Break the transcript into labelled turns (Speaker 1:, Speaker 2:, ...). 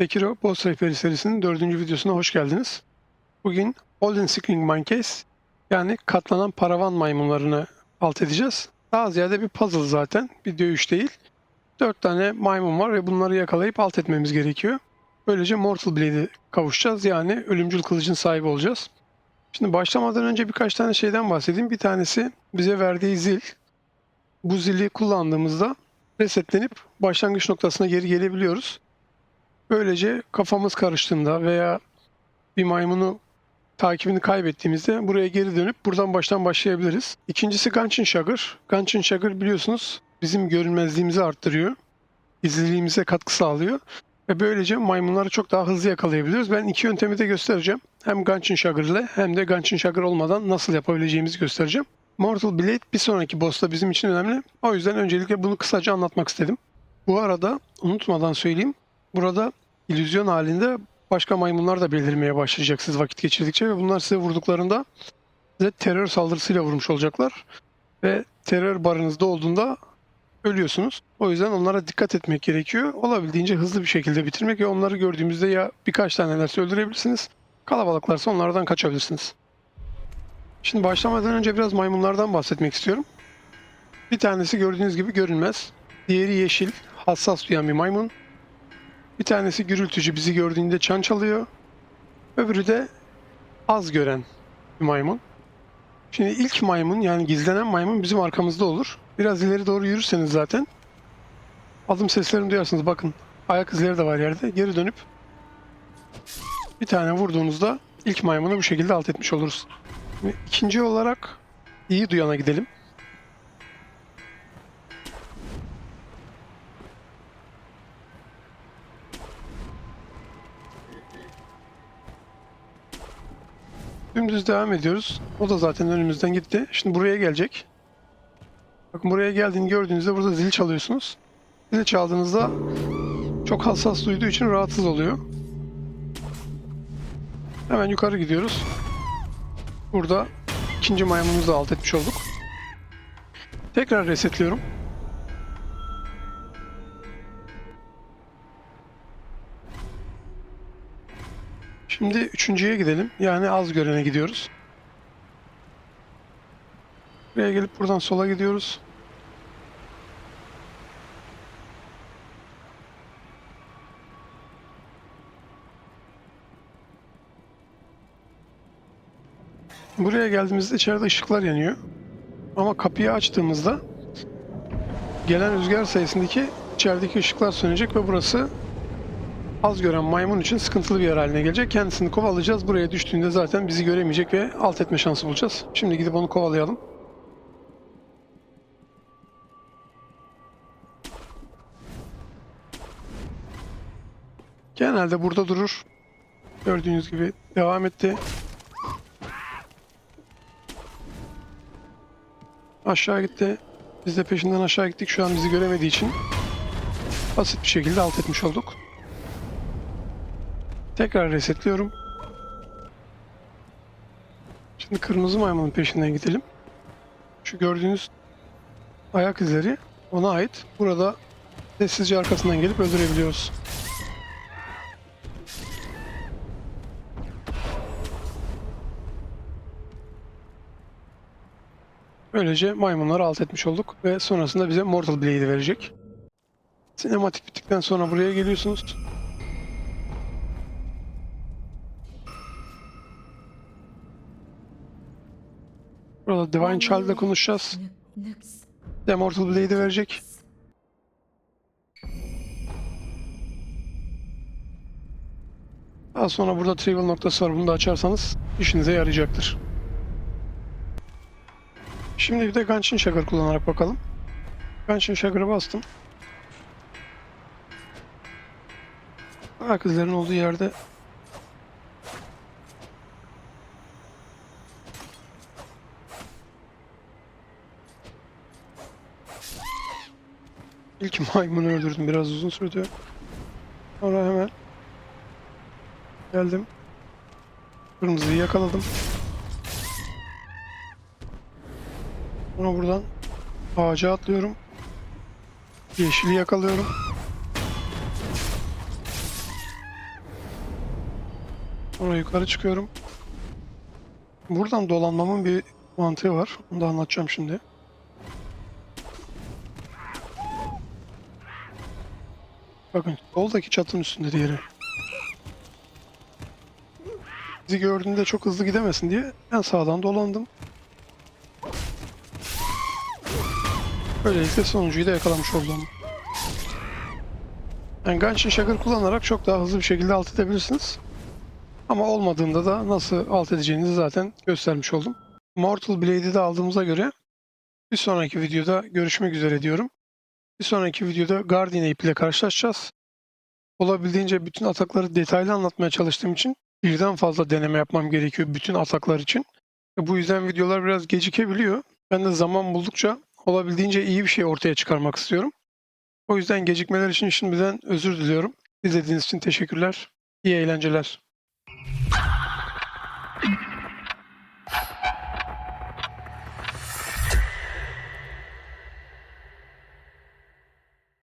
Speaker 1: Bekiro Boss Rehberi serisinin dördüncü videosuna hoş geldiniz. Bugün Golden Screen Monkeys yani katlanan paravan maymunlarını alt edeceğiz. Daha ziyade bir puzzle zaten, bir dövüş değil. Dört tane maymun var ve bunları yakalayıp alt etmemiz gerekiyor. Böylece Mortal Blade'e kavuşacağız yani ölümcül kılıcın sahibi olacağız. Şimdi başlamadan önce birkaç tane şeyden bahsedeyim. Bir tanesi bize verdiği zil. Bu zili kullandığımızda resetlenip başlangıç noktasına geri gelebiliyoruz. Böylece kafamız karıştığında veya bir maymunu takibini kaybettiğimizde buraya geri dönüp buradan baştan başlayabiliriz. İkincisi Gungeon Sugar. Gungeon Sugar biliyorsunuz bizim görünmezliğimizi arttırıyor. İzliliğimize katkı sağlıyor. Ve böylece maymunları çok daha hızlı yakalayabiliyoruz. Ben iki yöntemi de göstereceğim. Hem Gungeon Sugar ile hem de Gungeon Sugar olmadan nasıl yapabileceğimizi göstereceğim. Mortal Blade bir sonraki boss'ta bizim için önemli. O yüzden öncelikle bunu kısaca anlatmak istedim. Bu arada unutmadan söyleyeyim. Burada illüzyon halinde başka maymunlar da belirmeye başlayacak siz vakit geçirdikçe ve bunlar size vurduklarında size terör saldırısıyla vurmuş olacaklar. Ve terör barınızda olduğunda ölüyorsunuz. O yüzden onlara dikkat etmek gerekiyor. Olabildiğince hızlı bir şekilde bitirmek ve onları gördüğümüzde ya birkaç tanelerse öldürebilirsiniz. Kalabalıklarsa onlardan kaçabilirsiniz. Şimdi başlamadan önce biraz maymunlardan bahsetmek istiyorum. Bir tanesi gördüğünüz gibi görünmez. Diğeri yeşil, hassas duyan bir maymun. Bir tanesi gürültücü bizi gördüğünde çan çalıyor. Öbürü de az gören bir maymun. Şimdi ilk maymun yani gizlenen maymun bizim arkamızda olur. Biraz ileri doğru yürürseniz zaten adım seslerini duyarsınız. Bakın ayak izleri de var yerde. Geri dönüp bir tane vurduğunuzda ilk maymunu bu şekilde alt etmiş oluruz. Şimdi ikinci olarak iyi duyana gidelim. Dümdüz devam ediyoruz. O da zaten önümüzden gitti. Şimdi buraya gelecek. Bakın buraya geldiğini gördüğünüzde burada zil çalıyorsunuz. Zil çaldığınızda çok hassas duyduğu için rahatsız oluyor. Hemen yukarı gidiyoruz. Burada ikinci maymunumuzu alt etmiş olduk. Tekrar resetliyorum. Şimdi üçüncüye gidelim. Yani az görene gidiyoruz. Buraya gelip buradan sola gidiyoruz. Buraya geldiğimizde içeride ışıklar yanıyor. Ama kapıyı açtığımızda gelen rüzgar sayesindeki içerideki ışıklar sönecek ve burası az gören maymun için sıkıntılı bir yer haline gelecek. Kendisini kovalayacağız. Buraya düştüğünde zaten bizi göremeyecek ve alt etme şansı bulacağız. Şimdi gidip onu kovalayalım. Genelde burada durur. Gördüğünüz gibi devam etti. Aşağı gitti. Biz de peşinden aşağı gittik. Şu an bizi göremediği için basit bir şekilde alt etmiş olduk. Tekrar resetliyorum. Şimdi kırmızı maymunun peşinden gidelim. Şu gördüğünüz ayak izleri ona ait. Burada sessizce arkasından gelip öldürebiliyoruz. Böylece maymunları alt etmiş olduk ve sonrasında bize Mortal Blade'i verecek. Sinematik bittikten sonra buraya geliyorsunuz. Burada Divine Child'la konuşacağız. De Mortal Blade'i verecek. Daha sonra burada travel noktası var. Bunu da açarsanız işinize yarayacaktır. Şimdi bir de Gungeon Sugar kullanarak bakalım. Gungeon Sugar'a bastım. Ayak izlerin olduğu yerde İlk maymunu öldürdüm. Biraz uzun sürdü. Sonra hemen geldim. Kırmızıyı yakaladım. Sonra buradan ağaca atlıyorum. Yeşili yakalıyorum. Sonra yukarı çıkıyorum. Buradan dolanmamın bir mantığı var. Onu da anlatacağım şimdi. Bakın soldaki çatının üstünde diğeri. Bizi gördüğünde çok hızlı gidemesin diye ben sağdan dolandım. Böylelikle sonuncuyu da yakalamış oldum. Yani Gungeon Shocker kullanarak çok daha hızlı bir şekilde alt edebilirsiniz. Ama olmadığında da nasıl alt edeceğinizi zaten göstermiş oldum. Mortal Blade'i de aldığımıza göre bir sonraki videoda görüşmek üzere diyorum. Bir sonraki videoda Guardian Ape ile karşılaşacağız. Olabildiğince bütün atakları detaylı anlatmaya çalıştığım için birden fazla deneme yapmam gerekiyor bütün ataklar için. E, Bu yüzden videolar biraz gecikebiliyor. Ben de zaman buldukça olabildiğince iyi bir şey ortaya çıkarmak istiyorum. O yüzden gecikmeler için şimdiden özür diliyorum. İzlediğiniz için teşekkürler. İyi eğlenceler.